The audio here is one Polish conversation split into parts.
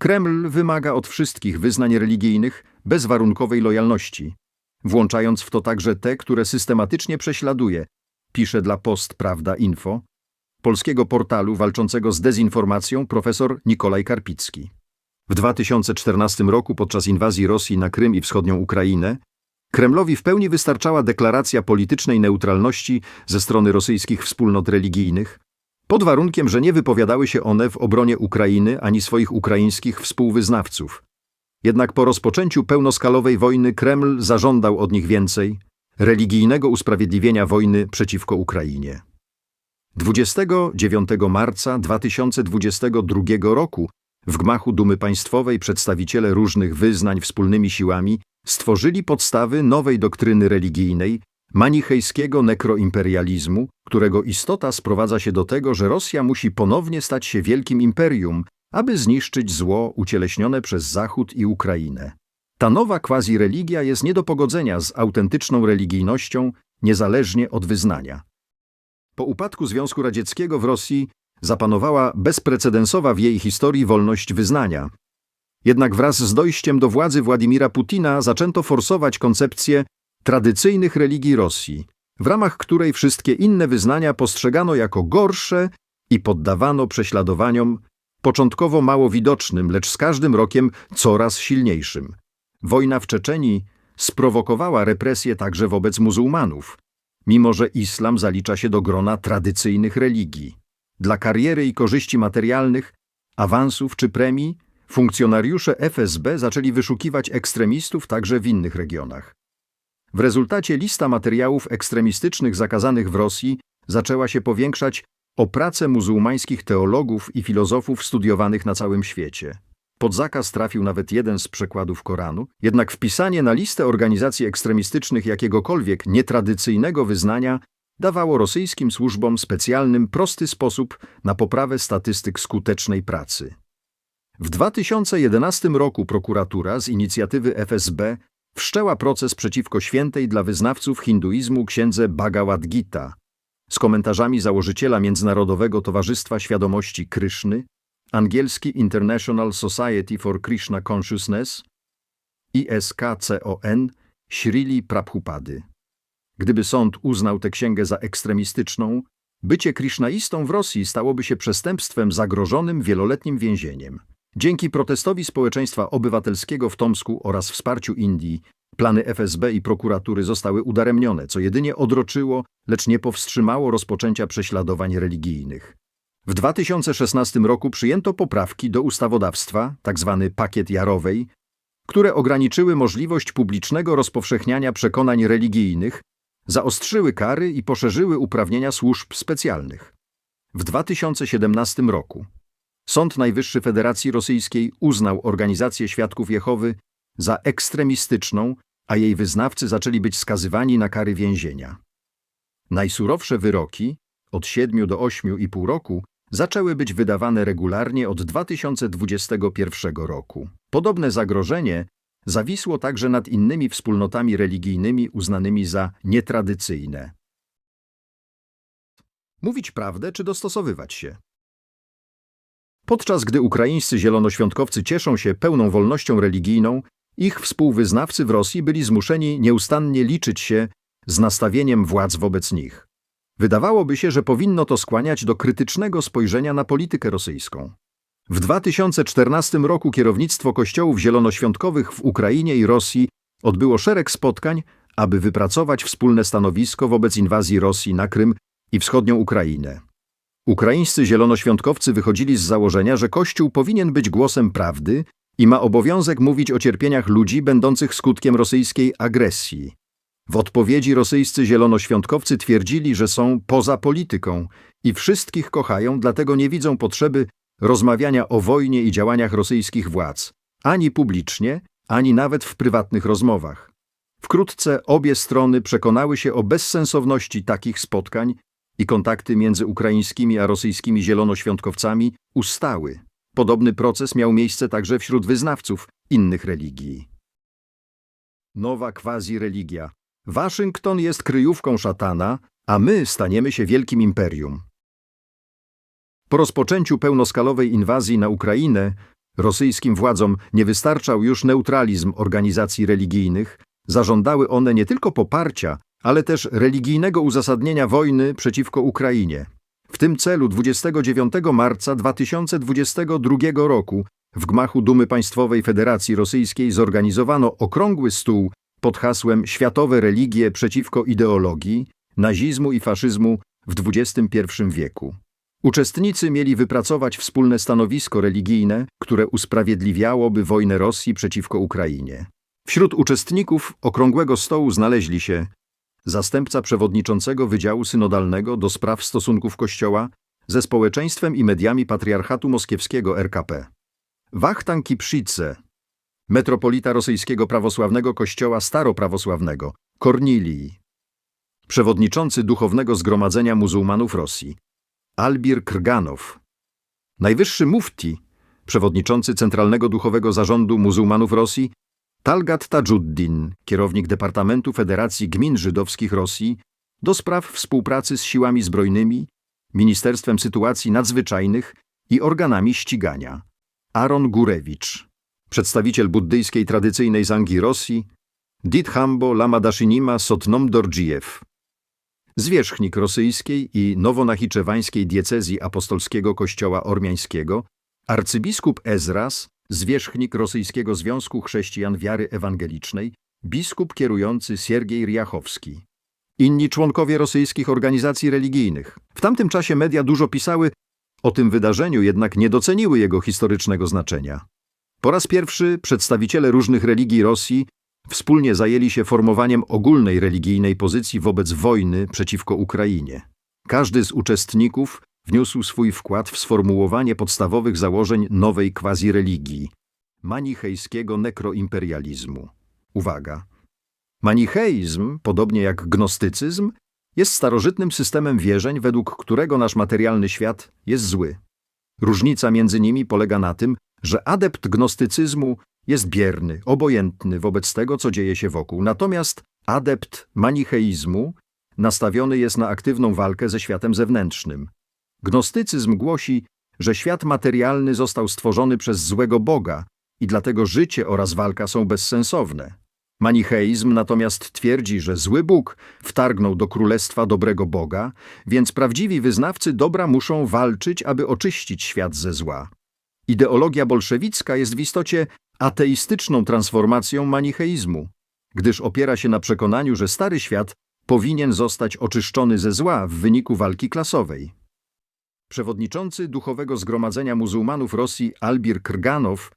Kreml wymaga od wszystkich wyznań religijnych bezwarunkowej lojalności, włączając w to także te, które systematycznie prześladuje, pisze dla Post Prawda Info, polskiego portalu walczącego z dezinformacją profesor Nikolaj Karpicki. W 2014 roku podczas inwazji Rosji na Krym i wschodnią Ukrainę Kremlowi w pełni wystarczała deklaracja politycznej neutralności ze strony rosyjskich wspólnot religijnych, pod warunkiem, że nie wypowiadały się one w obronie Ukrainy ani swoich ukraińskich współwyznawców. Jednak po rozpoczęciu pełnoskalowej wojny Kreml zażądał od nich więcej religijnego usprawiedliwienia wojny przeciwko Ukrainie. 29 marca 2022 roku w gmachu Dumy Państwowej przedstawiciele różnych wyznań wspólnymi siłami stworzyli podstawy nowej doktryny religijnej, manichejskiego nekroimperializmu, którego istota sprowadza się do tego, że Rosja musi ponownie stać się wielkim imperium, aby zniszczyć zło ucieleśnione przez Zachód i Ukrainę. Ta nowa quasi-religia jest nie do pogodzenia z autentyczną religijnością, niezależnie od wyznania. Po upadku Związku Radzieckiego w Rosji zapanowała bezprecedensowa w jej historii wolność wyznania. Jednak wraz z dojściem do władzy Władimira Putina zaczęto forsować koncepcję tradycyjnych religii Rosji, w ramach której wszystkie inne wyznania postrzegano jako gorsze i poddawano prześladowaniom, początkowo mało widocznym, lecz z każdym rokiem coraz silniejszym. Wojna w Czeczenii sprowokowała represje także wobec muzułmanów, mimo że islam zalicza się do grona tradycyjnych religii. Dla kariery i korzyści materialnych, awansów czy premii, funkcjonariusze FSB zaczęli wyszukiwać ekstremistów także w innych regionach. W rezultacie lista materiałów ekstremistycznych zakazanych w Rosji zaczęła się powiększać o pracę muzułmańskich teologów i filozofów studiowanych na całym świecie. Pod zakaz trafił nawet jeden z przekładów Koranu, jednak wpisanie na listę organizacji ekstremistycznych jakiegokolwiek nietradycyjnego wyznania dawało rosyjskim służbom specjalnym prosty sposób na poprawę statystyk skutecznej pracy. W 2011 roku prokuratura z inicjatywy FSB wszczęła proces przeciwko świętej dla wyznawców hinduizmu księdze Bhagavad Gita z komentarzami założyciela Międzynarodowego Towarzystwa Świadomości Kryszny, angielski International Society for Krishna Consciousness, ISKCON, Srili Prabhupady. Gdyby sąd uznał tę księgę za ekstremistyczną, bycie krishnaistą w Rosji stałoby się przestępstwem zagrożonym wieloletnim więzieniem. Dzięki protestowi społeczeństwa obywatelskiego w Tomsku oraz wsparciu Indii, plany FSB i prokuratury zostały udaremnione, co jedynie odroczyło, lecz nie powstrzymało rozpoczęcia prześladowań religijnych. W 2016 roku przyjęto poprawki do ustawodawstwa, tzw. pakiet Jarowej, które ograniczyły możliwość publicznego rozpowszechniania przekonań religijnych, zaostrzyły kary i poszerzyły uprawnienia służb specjalnych. W 2017 roku Sąd Najwyższy Federacji Rosyjskiej uznał organizację Świadków Jehowy za ekstremistyczną, a jej wyznawcy zaczęli być skazywani na kary więzienia. Najsurowsze wyroki, od 7 do 8,5 roku, zaczęły być wydawane regularnie od 2021 roku. Podobne zagrożenie zawisło także nad innymi wspólnotami religijnymi uznanymi za nietradycyjne. Mówić prawdę czy dostosowywać się? Podczas gdy ukraińscy zielonoświątkowcy cieszą się pełną wolnością religijną, ich współwyznawcy w Rosji byli zmuszeni nieustannie liczyć się z nastawieniem władz wobec nich. Wydawałoby się, że powinno to skłaniać do krytycznego spojrzenia na politykę rosyjską. W 2014 roku kierownictwo kościołów zielonoświątkowych w Ukrainie i Rosji odbyło szereg spotkań, aby wypracować wspólne stanowisko wobec inwazji Rosji na Krym i wschodnią Ukrainę. Ukraińscy zielonoświątkowcy wychodzili z założenia, że Kościół powinien być głosem prawdy i ma obowiązek mówić o cierpieniach ludzi będących skutkiem rosyjskiej agresji. W odpowiedzi rosyjscy zielonoświątkowcy twierdzili, że są poza polityką i wszystkich kochają, dlatego nie widzą potrzeby rozmawiania o wojnie i działaniach rosyjskich władz, ani publicznie, ani nawet w prywatnych rozmowach. Wkrótce obie strony przekonały się o bezsensowności takich spotkań i kontakty między ukraińskimi a rosyjskimi zielonoświątkowcami ustały. Podobny proces miał miejsce także wśród wyznawców innych religii. Nowa quasi-religia. Waszyngton jest kryjówką szatana, a my staniemy się wielkim imperium. Po rozpoczęciu pełnoskalowej inwazji na Ukrainę, Rosyjskim władzom nie wystarczał już neutralizm organizacji religijnych, zażądały one nie tylko poparcia, ale też religijnego uzasadnienia wojny przeciwko Ukrainie. W tym celu 29 marca 2022 roku w gmachu Dumy Państwowej Federacji Rosyjskiej zorganizowano okrągły stół pod hasłem Światowe religie przeciwko ideologii, nazizmu i faszyzmu w XXI wieku. Uczestnicy mieli wypracować wspólne stanowisko religijne, które usprawiedliwiałoby wojnę Rosji przeciwko Ukrainie. Wśród uczestników okrągłego stołu znaleźli się zastępca przewodniczącego Wydziału Synodalnego do spraw stosunków Kościoła ze społeczeństwem i mediami Patriarchatu Moskiewskiego RKP, Wachtan Kipszice, metropolita rosyjskiego prawosławnego kościoła staroprawosławnego, Kornilii, przewodniczący Duchownego Zgromadzenia Muzułmanów Rosji, Albir Krganow, najwyższy mufti, przewodniczący Centralnego Duchowego Zarządu Muzułmanów Rosji, Talgat Tajuddin, kierownik Departamentu Federacji Gmin Żydowskich Rosji do spraw współpracy z siłami zbrojnymi, Ministerstwem Sytuacji Nadzwyczajnych i organami ścigania, Aaron Gurewicz, przedstawiciel buddyjskiej tradycyjnej zangi Rosji, Didhambo Lamadashinima Sotnom Dordzijew, zwierzchnik rosyjskiej i nowonachiczewańskiej diecezji apostolskiego kościoła ormiańskiego, arcybiskup Ezras, zwierzchnik Rosyjskiego Związku Chrześcijan Wiary Ewangelicznej, biskup kierujący Siergiej Riachowski. Inni członkowie rosyjskich organizacji religijnych. W tamtym czasie media dużo pisały o tym wydarzeniu, jednak nie doceniły jego historycznego znaczenia. Po raz pierwszy przedstawiciele różnych religii Rosji wspólnie zajęli się formowaniem ogólnej religijnej pozycji wobec wojny przeciwko Ukrainie. Każdy z uczestników wniósł swój wkład w sformułowanie podstawowych założeń nowej quasi-religii manichejskiego nekroimperializmu. Uwaga! Manicheizm, podobnie jak gnostycyzm, jest starożytnym systemem wierzeń, według którego nasz materialny świat jest zły. Różnica między nimi polega na tym, że adept gnostycyzmu jest bierny, obojętny wobec tego, co dzieje się wokół, natomiast adept manicheizmu nastawiony jest na aktywną walkę ze światem zewnętrznym. Gnostycyzm głosi, że świat materialny został stworzony przez złego Boga i dlatego życie oraz walka są bezsensowne. Manicheizm natomiast twierdzi, że zły Bóg wtargnął do królestwa dobrego Boga, więc prawdziwi wyznawcy dobra muszą walczyć, aby oczyścić świat ze zła. Ideologia bolszewicka jest w istocie ateistyczną transformacją manicheizmu, gdyż opiera się na przekonaniu, że stary świat powinien zostać oczyszczony ze zła w wyniku walki klasowej. Przewodniczący Duchowego Zgromadzenia Muzułmanów Rosji Albir Krganow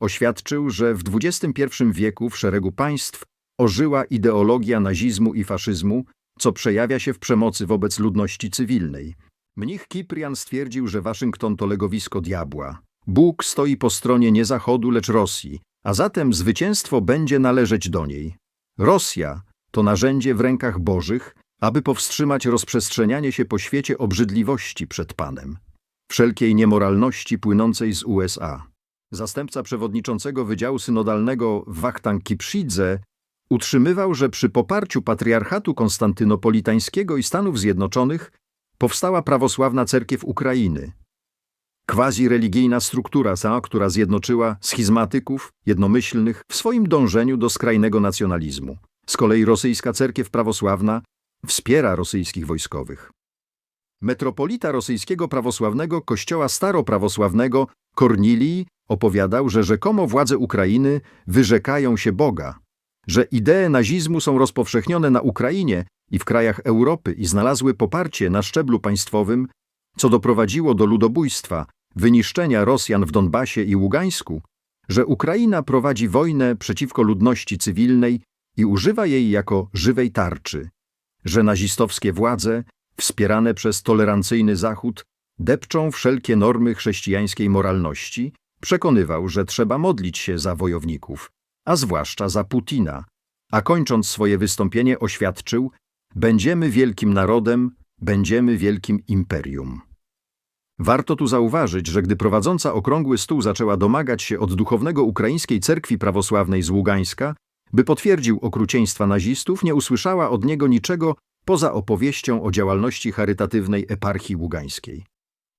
oświadczył, że w XXI wieku w szeregu państw ożyła ideologia nazizmu i faszyzmu, co przejawia się w przemocy wobec ludności cywilnej. Mnich Kiprian stwierdził, że Waszyngton to legowisko diabła. Bóg stoi po stronie nie Zachodu, lecz Rosji, a zatem zwycięstwo będzie należeć do niej. Rosja to narzędzie w rękach Bożych, aby powstrzymać rozprzestrzenianie się po świecie obrzydliwości przed Panem, wszelkiej niemoralności płynącej z USA. Zastępca przewodniczącego Wydziału Synodalnego Wachtan Kipszidze utrzymywał, że przy poparciu patriarchatu konstantynopolitańskiego i Stanów Zjednoczonych powstała prawosławna cerkiew Ukrainy. Quasi-religijna struktura ta, która zjednoczyła schizmatyków jednomyślnych w swoim dążeniu do skrajnego nacjonalizmu. Z kolei rosyjska cerkiew prawosławna wspiera rosyjskich wojskowych. Metropolita rosyjskiego prawosławnego kościoła staroprawosławnego Kornilii opowiadał, że rzekomo władze Ukrainy wyrzekają się Boga, że idee nazizmu są rozpowszechnione na Ukrainie i w krajach Europy i znalazły poparcie na szczeblu państwowym, co doprowadziło do ludobójstwa, wyniszczenia Rosjan w Donbasie i Ługańsku, że Ukraina prowadzi wojnę przeciwko ludności cywilnej i używa jej jako żywej tarczy, że nazistowskie władze, wspierane przez tolerancyjny Zachód, depczą wszelkie normy chrześcijańskiej moralności, przekonywał, że trzeba modlić się za wojowników, a zwłaszcza za Putina, a kończąc swoje wystąpienie oświadczył: Będziemy wielkim narodem, będziemy wielkim imperium. Warto tu zauważyć, że gdy prowadząca okrągły stół zaczęła domagać się od duchownego ukraińskiej cerkwi prawosławnej z Ługańska, by potwierdził okrucieństwa nazistów, nie usłyszała od niego niczego poza opowieścią o działalności charytatywnej eparchii ługańskiej.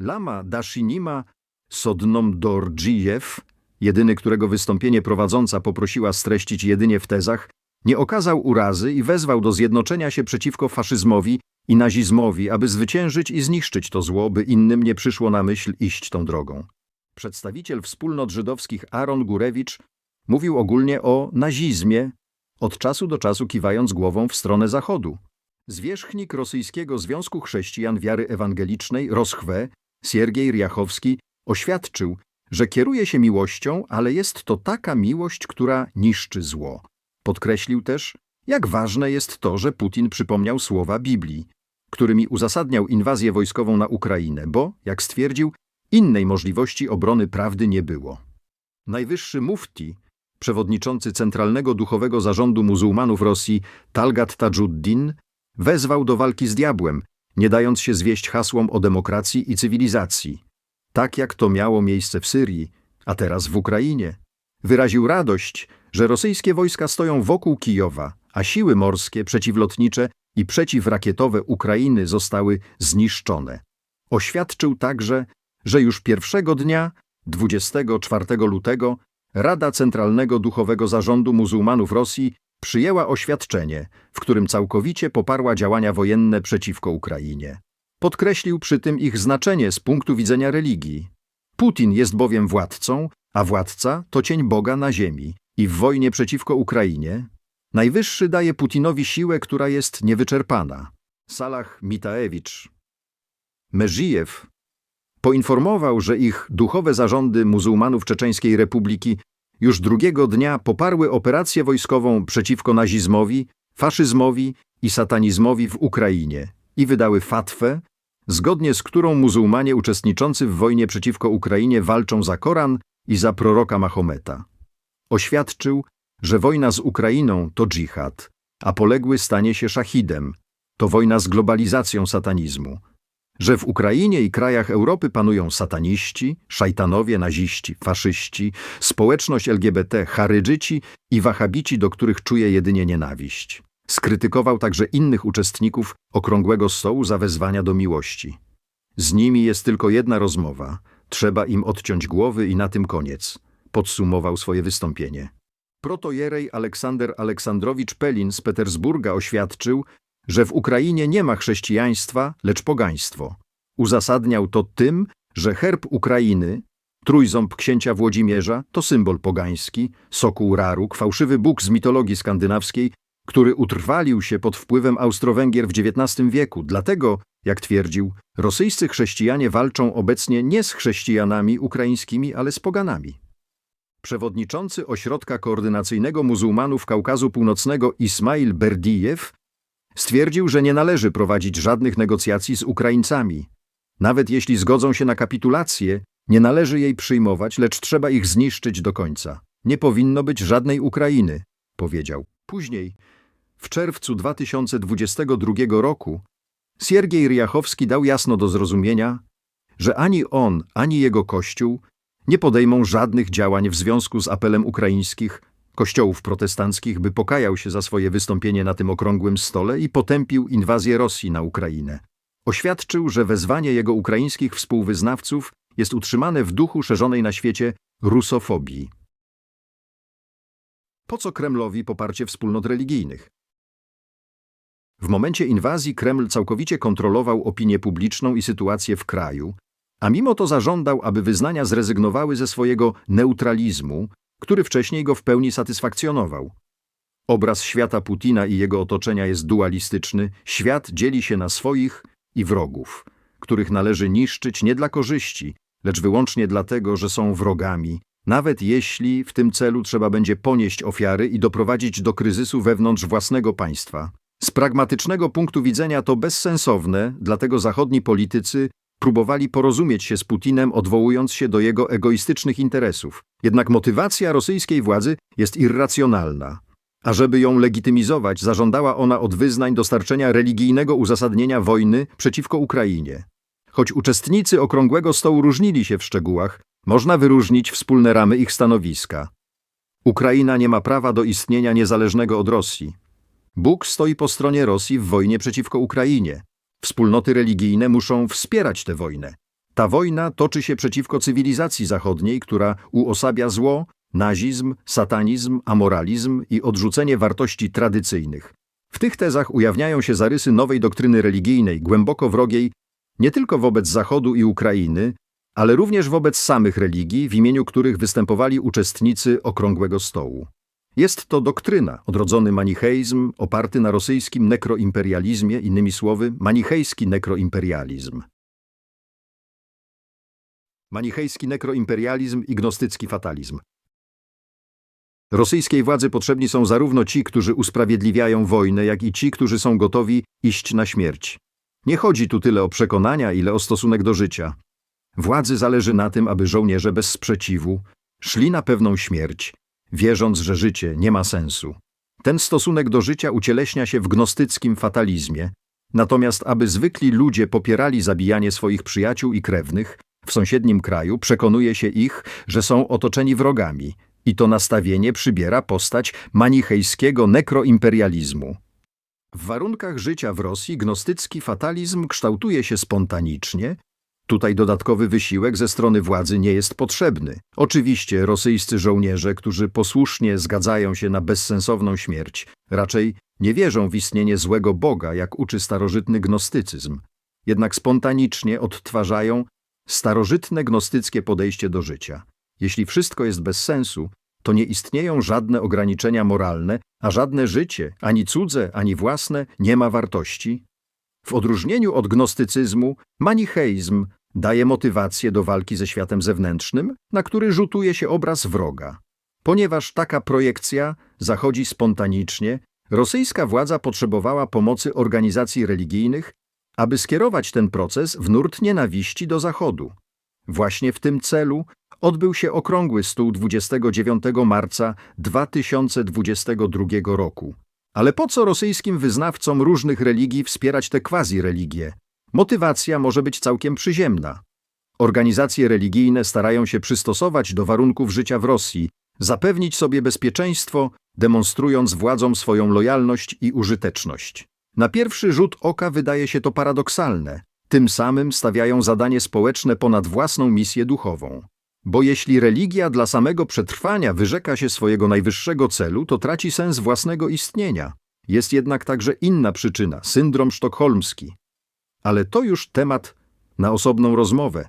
Lama Dashinima Sodnomdordzijew, jedyny którego wystąpienie prowadząca poprosiła streścić jedynie w tezach, nie okazał urazy i wezwał do zjednoczenia się przeciwko faszyzmowi i nazizmowi, aby zwyciężyć i zniszczyć to zło, by innym nie przyszło na myśl iść tą drogą. Przedstawiciel wspólnot żydowskich Aaron Gurewicz mówił ogólnie o nazizmie, od czasu do czasu kiwając głową w stronę zachodu. Zwierzchnik rosyjskiego Związku Chrześcijan Wiary Ewangelicznej Roschwe, Siergiej Riachowski, oświadczył, że kieruje się miłością, ale jest to taka miłość, która niszczy zło. Podkreślił też, jak ważne jest to, że Putin przypomniał słowa Biblii, którymi uzasadniał inwazję wojskową na Ukrainę, bo, jak stwierdził, innej możliwości obrony prawdy nie było. Najwyższy mufti, przewodniczący Centralnego Duchowego Zarządu Muzułmanów Rosji Talgat Tajuddin, wezwał do walki z diabłem, nie dając się zwieść hasłom o demokracji i cywilizacji, tak jak to miało miejsce w Syrii, a teraz w Ukrainie. Wyraził radość, że rosyjskie wojska stoją wokół Kijowa, a siły morskie, przeciwlotnicze i przeciwrakietowe Ukrainy zostały zniszczone. Oświadczył także, że już pierwszego dnia, 24 lutego, Rada Centralnego Duchowego Zarządu Muzułmanów Rosji przyjęła oświadczenie, w którym całkowicie poparła działania wojenne przeciwko Ukrainie. Podkreślił przy tym ich znaczenie z punktu widzenia religii. Putin jest bowiem władcą, a władca to cień Boga na ziemi i w wojnie przeciwko Ukrainie Najwyższy daje Putinowi siłę, która jest niewyczerpana. Salah Mitaewicz Meżyjew poinformował, że ich duchowe zarządy muzułmanów Czeczeńskiej Republiki już drugiego dnia poparły operację wojskową przeciwko nazizmowi, faszyzmowi i satanizmowi w Ukrainie i wydały fatwę, zgodnie z którą muzułmanie uczestniczący w wojnie przeciwko Ukrainie walczą za Koran i za proroka Mahometa. Oświadczył, że wojna z Ukrainą to dżihad, a poległy stanie się szachidem, to wojna z globalizacją satanizmu, że w Ukrainie i krajach Europy panują sataniści, szajtanowie, naziści, faszyści, społeczność LGBT, charydżyci i wahabici, do których czuje jedynie nienawiść. Skrytykował także innych uczestników okrągłego stołu za wezwania do miłości. Z nimi jest tylko jedna rozmowa, trzeba im odciąć głowy i na tym koniec, podsumował swoje wystąpienie. Protojerej Aleksander Aleksandrowicz Pelin z Petersburga oświadczył, że w Ukrainie nie ma chrześcijaństwa, lecz pogaństwo. Uzasadniał to tym, że herb Ukrainy, trójząb księcia Włodzimierza, to symbol pogański, sokół Raruk, fałszywy bóg z mitologii skandynawskiej, który utrwalił się pod wpływem Austro-Węgier w XIX wieku. Dlatego, jak twierdził, rosyjscy chrześcijanie walczą obecnie nie z chrześcijanami ukraińskimi, ale z poganami. Przewodniczący Ośrodka Koordynacyjnego Muzułmanów Kaukazu Północnego Ismail Berdijew stwierdził, że nie należy prowadzić żadnych negocjacji z Ukraińcami. Nawet jeśli zgodzą się na kapitulację, nie należy jej przyjmować, lecz trzeba ich zniszczyć do końca. Nie powinno być żadnej Ukrainy, powiedział. Później, w czerwcu 2022 roku, Siergiej Ryachowski dał jasno do zrozumienia, że ani on, ani jego kościół nie podejmą żadnych działań w związku z apelem ukraińskich kościołów protestanckich, by pokajał się za swoje wystąpienie na tym okrągłym stole i potępił inwazję Rosji na Ukrainę. Oświadczył, że wezwanie jego ukraińskich współwyznawców jest utrzymane w duchu szerzonej na świecie rusofobii. Po co Kremlowi poparcie wspólnot religijnych? W momencie inwazji Kreml całkowicie kontrolował opinię publiczną i sytuację w kraju, a mimo to zażądał, aby wyznania zrezygnowały ze swojego neutralizmu, który wcześniej go w pełni satysfakcjonował. Obraz świata Putina i jego otoczenia jest dualistyczny. Świat dzieli się na swoich i wrogów, których należy niszczyć nie dla korzyści, lecz wyłącznie dlatego, że są wrogami, nawet jeśli w tym celu trzeba będzie ponieść ofiary i doprowadzić do kryzysu wewnątrz własnego państwa. Z pragmatycznego punktu widzenia to bezsensowne, dlatego zachodni politycy próbowali porozumieć się z Putinem, odwołując się do jego egoistycznych interesów. Jednak motywacja rosyjskiej władzy jest irracjonalna. A żeby ją legitymizować, zażądała ona od wyznań dostarczenia religijnego uzasadnienia wojny przeciwko Ukrainie. Choć uczestnicy okrągłego stołu różnili się w szczegółach, można wyróżnić wspólne ramy ich stanowiska. Ukraina nie ma prawa do istnienia niezależnego od Rosji. Bóg stoi po stronie Rosji w wojnie przeciwko Ukrainie. Wspólnoty religijne muszą wspierać tę wojnę. Ta wojna toczy się przeciwko cywilizacji zachodniej, która uosabia zło, nazizm, satanizm, amoralizm i odrzucenie wartości tradycyjnych. W tych tezach ujawniają się zarysy nowej doktryny religijnej, głęboko wrogiej nie tylko wobec Zachodu i Ukrainy, ale również wobec samych religii, w imieniu których występowali uczestnicy Okrągłego Stołu. Jest to doktryna, odrodzony manicheizm, oparty na rosyjskim nekroimperializmie, innymi słowy, manichejski nekroimperializm. Manichejski nekroimperializm i gnostycki fatalizm. Rosyjskiej władzy potrzebni są zarówno ci, którzy usprawiedliwiają wojnę, jak i ci, którzy są gotowi iść na śmierć. Nie chodzi tu tyle o przekonania, ile o stosunek do życia. Władzy zależy na tym, aby żołnierze bez sprzeciwu szli na pewną śmierć, wierząc, że życie nie ma sensu. Ten stosunek do życia ucieleśnia się w gnostyckim fatalizmie, natomiast aby zwykli ludzie popierali zabijanie swoich przyjaciół i krewnych, w sąsiednim kraju przekonuje się ich, że są otoczeni wrogami i to nastawienie przybiera postać manichejskiego nekroimperializmu. W warunkach życia w Rosji gnostycki fatalizm kształtuje się spontanicznie. Tutaj dodatkowy wysiłek ze strony władzy nie jest potrzebny. Oczywiście rosyjscy żołnierze, którzy posłusznie zgadzają się na bezsensowną śmierć, raczej nie wierzą w istnienie złego Boga, jak uczy starożytny gnostycyzm. Jednak spontanicznie odtwarzają starożytne gnostyckie podejście do życia. Jeśli wszystko jest bez sensu, to nie istnieją żadne ograniczenia moralne, a żadne życie, ani cudze, ani własne, nie ma wartości. W odróżnieniu od gnostycyzmu, manicheizm daje motywację do walki ze światem zewnętrznym, na który rzutuje się obraz wroga. Ponieważ taka projekcja zachodzi spontanicznie, rosyjska władza potrzebowała pomocy organizacji religijnych, aby skierować ten proces w nurt nienawiści do Zachodu. Właśnie w tym celu odbył się okrągły stół 29 marca 2022 roku. Ale po co rosyjskim wyznawcom różnych religii wspierać te quasi-religie? Motywacja może być całkiem przyziemna. Organizacje religijne starają się przystosować do warunków życia w Rosji, zapewnić sobie bezpieczeństwo, demonstrując władzom swoją lojalność i użyteczność. Na pierwszy rzut oka wydaje się to paradoksalne. Tym samym stawiają zadanie społeczne ponad własną misję duchową. Bo jeśli religia dla samego przetrwania wyrzeka się swojego najwyższego celu, to traci sens własnego istnienia. Jest jednak także inna przyczyna syndrom sztokholmski. Ale to już temat na osobną rozmowę.